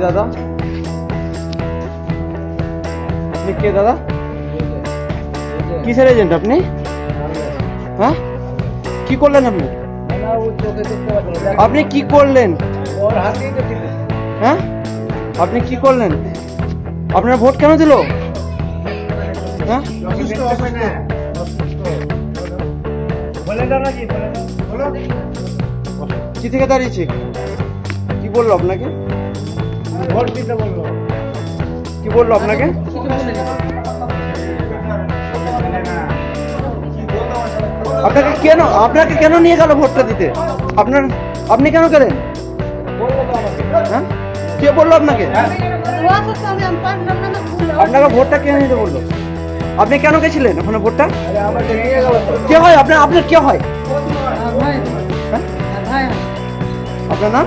দাদা? আপনি কে দাদা? কিসের এজেন্ট আপনি? হ্যাঁ? কি করলেন আপনি? আপনি কি করলেন? হ্যাঁ? আপনি কি করলেন? আপনার ভোট কেন দিল? হ্যাঁ? কি থেকে দাঁড়িয়েছে। কি বলল আপনাকে? কি বলল আপনাকে? আপনাকে কেন আপনাকে কেন নিয়ে গেল ভোটটা দিতে? আপনার, আপনি কেন গেলেন? হ্যাঁ? কে বলল আপনাকে? আপনাকে ভোটটা কেন নিতে বলল? আপনি কেন গেছিলেন ওখানে ভোটটা? কে হয়? আপনার আপনার কে হয়? হ্যাঁ? আপনার নাম?